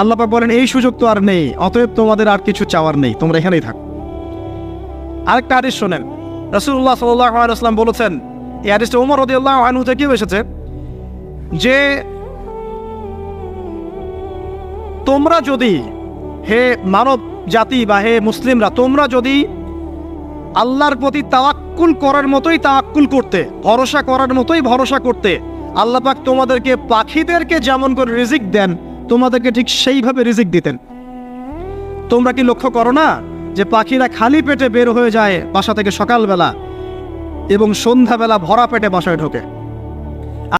আল্লাহ বলেন, এই সুযোগ তো আর নেই, অতএব তোমাদের আর কিছু চাওয়ার নেই, তোমরা এখানেই থাকো। আরেকটা হাদিস শোনেন। রসুল্লাহ সাল্লাম বলেছেন, এই হাদিসটা উমর রদিউল্লাহ আনহু থেকেও এসেছে যে, তোমরা যদি হে মানব জাতি বা হে মুসলিমরা, তোমরা যদি আল্লাহর প্রতি তাওয়াক্কুল করার মতোই তাওয়াক্কুল করতে, ভরসা করার মতোই ভরসা করতে, আল্লাহ পাক তোমাদেরকে পাখিদেরকে যেমন করে রিজিক দেন তোমাদেরকে ঠিক সেইভাবে রিজিক দিতেন। তোমরা কি লক্ষ্য করো না যে পাখিরা খালি পেটে বের হয়ে যায় বাসা থেকে সকালবেলা এবং সন্ধ্যাবেলা ভরা পেটে বাসায় ঢোকে?